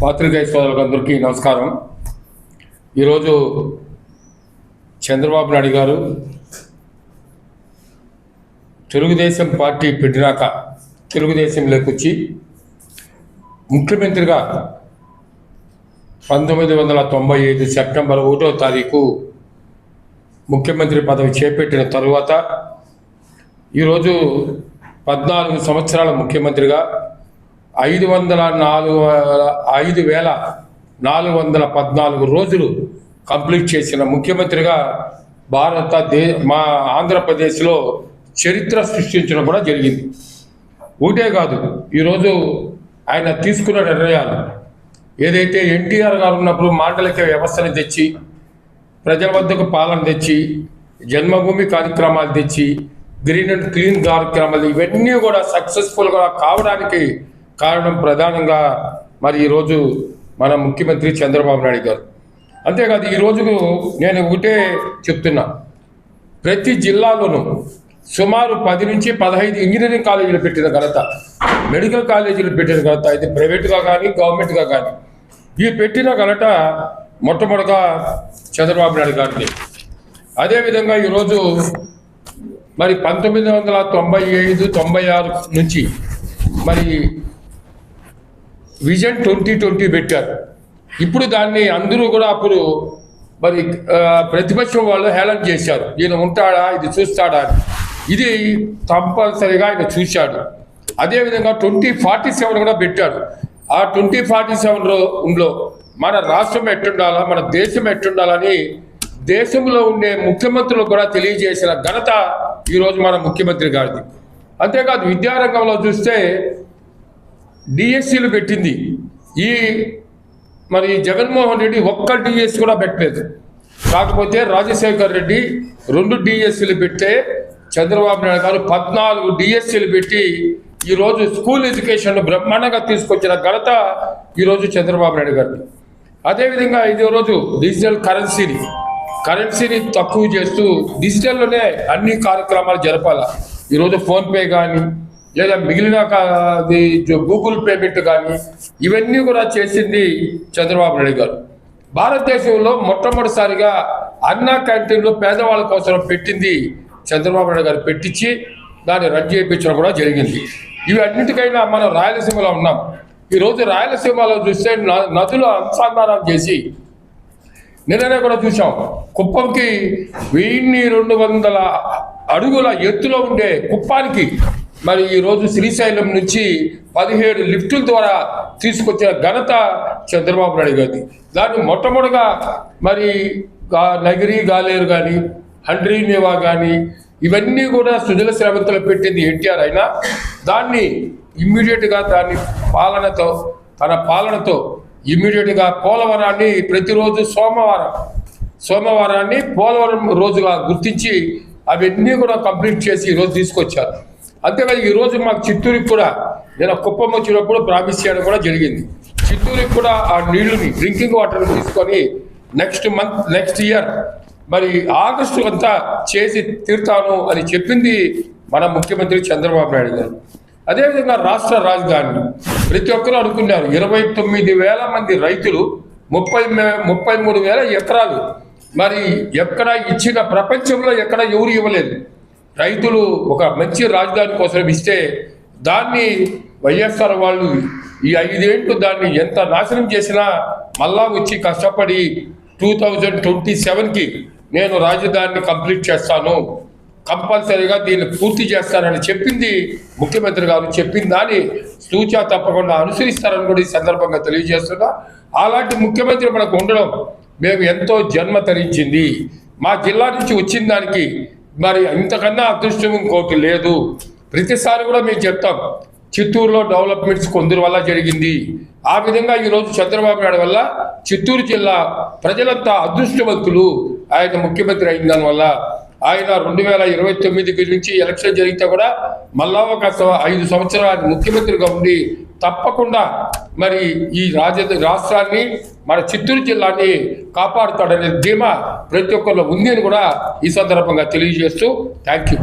పాత్రికేయ సోదరులకు నమస్కారం. ఈరోజు చంద్రబాబు నాయుడు గారు తెలుగుదేశం పార్టీ పెట్టినాక తెలుగుదేశంలోకి వచ్చి ముఖ్యమంత్రిగా పంతొమ్మిది వందల తొంభై ఐదు సెప్టెంబర్ ఒకటో తారీఖు ముఖ్యమంత్రి పదవి చేపట్టిన తరువాత ఈరోజు పద్నాలుగు సంవత్సరాల ముఖ్యమంత్రిగా ఐదు వందల నాలుగు ఐదు వేల నాలుగు వందల పద్నాలుగు రోజులు కంప్లీట్ చేసిన ముఖ్యమంత్రిగా భారత దే మా ఆంధ్రప్రదేశ్లో చరిత్ర సృష్టించడం కూడా జరిగింది. ఒకటే కాదు ఈరోజు ఆయన తీసుకున్న నిర్ణయాలు. ఏదైతే ఎన్టీఆర్ గారు ఉన్నప్పుడు మాండలిక వ్యవస్థను తెచ్చి ప్రజల వద్దకు పాలన తెచ్చి జన్మభూమి కార్యక్రమాలు తెచ్చి గ్రీన్ అండ్ క్లీన్ కార్యక్రమాలు ఇవన్నీ కూడా సక్సెస్ఫుల్గా కావడానికి కారణం ప్రధానంగా మరి ఈరోజు మన ముఖ్యమంత్రి చంద్రబాబు నాయుడు గారు. అంతేకాదు ఈరోజు నేను ఒకటే చెప్తున్నా. ప్రతి జిల్లాలోనూ సుమారు పది నుంచి పదహైదు ఇంజనీరింగ్ కాలేజీలు పెట్టిన ఘనత మెడికల్ కాలేజీలు పెట్టిన ఘనత ఇది ప్రైవేట్గా కానీ గవర్నమెంట్గా కానీ. ఈ పెట్టిన ఘనత మొట్టమొదటిగా చంద్రబాబు నాయుడు గారిని అదేవిధంగా ఈరోజు మరి పంతొమ్మిది వందల తొంభై ఐదు తొంభై ఆరు నుంచి మరి విజన్ ట్వంటీ ట్వంటీ పెట్టారు. ఇప్పుడు దాన్ని అందరూ కూడా అప్పుడు మరి ప్రతిపక్షం వాళ్ళు హేళన చేశారు. ఈయన ఉంటాడా? ఇది చూస్తాడా అని. ఇది కంపల్సరిగా ఆయన చూశాడు. అదేవిధంగా ట్వంటీ ఫార్టీ సెవెన్ కూడా పెట్టాడు. ఆ ట్వంటీ ఫార్టీ సెవెన్లో ఉందో మన రాష్ట్రం ఎట్టుండాలా మన దేశం ఎట్టుండాలని దేశంలో ఉండే ముఖ్యమంత్రులు కూడా తెలియజేసిన ఘనత ఈరోజు మన ముఖ్యమంత్రి గారిది. అంతేకాదు విద్యారంగంలో చూస్తే డిఎస్సీలు పెట్టింది. ఈ మరి జగన్మోహన్ రెడ్డి ఒక్క డిఎస్సి కూడా పెట్టలేదు. కాకపోతే రాజశేఖర్ రెడ్డి రెండు డిఎస్సీలు పెట్టే చంద్రబాబు నాయుడు గారు పద్నాలుగు డిఎస్సీలు పెట్టి ఈరోజు స్కూల్ ఎడ్యుకేషన్ బ్రహ్మాండంగా తీసుకొచ్చిన ఘనత ఈరోజు చంద్రబాబు నాయుడు గారిది. అదేవిధంగా ఇది రోజు డిజిటల్ కరెన్సీని కరెన్సీని తక్కువ చేస్తూ డిజిటల్లోనే అన్ని కార్యక్రమాలు జరపాల. ఈరోజు ఫోన్పే కానీ లేదా మిగిలిన కా- అది గూగుల్ పేమెంట్ కానీ ఇవన్నీ కూడా చేసింది చంద్రబాబు నాయుడు గారు. భారతదేశంలో మొట్టమొదటిసారిగా అన్నా క్యాంటీన్లో పేదవాళ్ళ కోసం పెట్టింది చంద్రబాబు నాయుడు గారు. పెట్టించి దాన్ని రద్దు చేయించడం కూడా జరిగింది. ఇవి మనం రాయలసీమలో ఉన్నాం. ఈరోజు రాయలసీమలో చూస్తే నదులు అనుసంధానం చేసి నిన్ననే కూడా చూసాం కుప్పంకి వెయ్యి రెండు వందల అడుగుల ఎత్తులో ఉండే కుప్పానికి మరి ఈరోజు శ్రీశైలం నుంచి పదిహేడు లిఫ్టుల ద్వారా తీసుకొచ్చిన ఘనత చంద్రబాబు నాయుడు గారిది. దాన్ని మొట్టమొదటిగా మరి నగిరి గాలేరు కానీ హండ్రీ నేవా కానీ ఇవన్నీ కూడా సుజల శ్రవంతులు పెట్టింది ఎన్టీఆర్ అయినా దాన్ని ఇమ్మీడియట్గా దాన్ని పాలనతో తన పాలనతో ఇమ్మీడియట్గా పోలవరాన్ని ప్రతిరోజు సోమవారం సోమవారాన్ని పోలవరం రోజుగా గుర్తించి అవన్నీ కూడా కంప్లీట్ చేసి ఈరోజు తీసుకొచ్చారు. అంతేకాదు ఈరోజు మాకు చిత్తూరుకి కూడా నేను కుప్పం వచ్చినప్పుడు ప్రామిస్ చేయడం కూడా జరిగింది. చిత్తూరుకి కూడా ఆ నీళ్ళుని డ్రింకింగ్ వాటర్ తీసుకొని నెక్స్ట్ మంత్ నెక్స్ట్ ఇయర్ మరి ఆగస్టు అంతా చేసి తీరుతాను అని చెప్పింది మన ముఖ్యమంత్రి చంద్రబాబు నాయుడు గారు. అదేవిధంగా రాష్ట్ర రాజధాని ప్రతి ఒక్కరూ అనుకున్నారు ఇరవై తొమ్మిది వేల మంది రైతులు ముప్పై ముప్పై మూడు వేల ఎకరాలు. మరి ఎక్కడ ఇచ్చిన ప్రపంచంలో ఎక్కడ ఎవరు ఇవ్వలేదు. రైతులు ఒక మంచి రాజధాని కోసం ఇస్తే దాన్ని వైఎస్ఆర్ వాళ్ళు ఈ ఐదేంట్లు దాన్ని ఎంత నాశనం చేసినా మళ్ళా వచ్చి కష్టపడి టూ థౌజండ్ ట్వంటీ సెవెన్కి నేను రాజధానిని కంప్లీట్ చేస్తాను. కంపల్సరీగా దీన్ని పూర్తి చేస్తానని చెప్పింది ముఖ్యమంత్రి గారు. చెప్పిందా దాన్ని సూచ తప్పకుండా అనుసరిస్తారని కూడా ఈ సందర్భంగా తెలియజేస్తున్నా. అలాంటి ముఖ్యమంత్రి మనకు ఉండడం మేము ఎంతో జన్మ తరించింది. మా జిల్లా నుంచి వచ్చిన దానికి మరి ఇంతకన్నా అదృష్టం ఇంకోటి లేదు. ప్రతిసారి కూడా మేము చెప్తాం చిత్తూరులో డెవలప్మెంట్స్ కొందరు వల్ల జరిగింది. ఆ విధంగా ఈరోజు చంద్రబాబు నాయుడు వల్ల చిత్తూరు జిల్లా ప్రజలంతా అదృష్టవంతులు. ఆయన ముఖ్యమంత్రి అయిన దానివల్ల ఆయన రెండు వేల ఇరవై తొమ్మిది నుంచి ఎలక్షన్ జరిగితే కూడా మళ్ళా ఒక ఐదు సంవత్సరాలు ముఖ్యమంత్రిగా ఉండి తప్పకుండా మరి ఈ రాజ రాష్ట్రాన్ని మన చిత్తూరు జిల్లాని కాపాడుతాడనే ధీమా ప్రతి ఒక్కరిలో ఉంది అని కూడా ఈ సందర్భంగా తెలియజేస్తూ థ్యాంక్ యూ.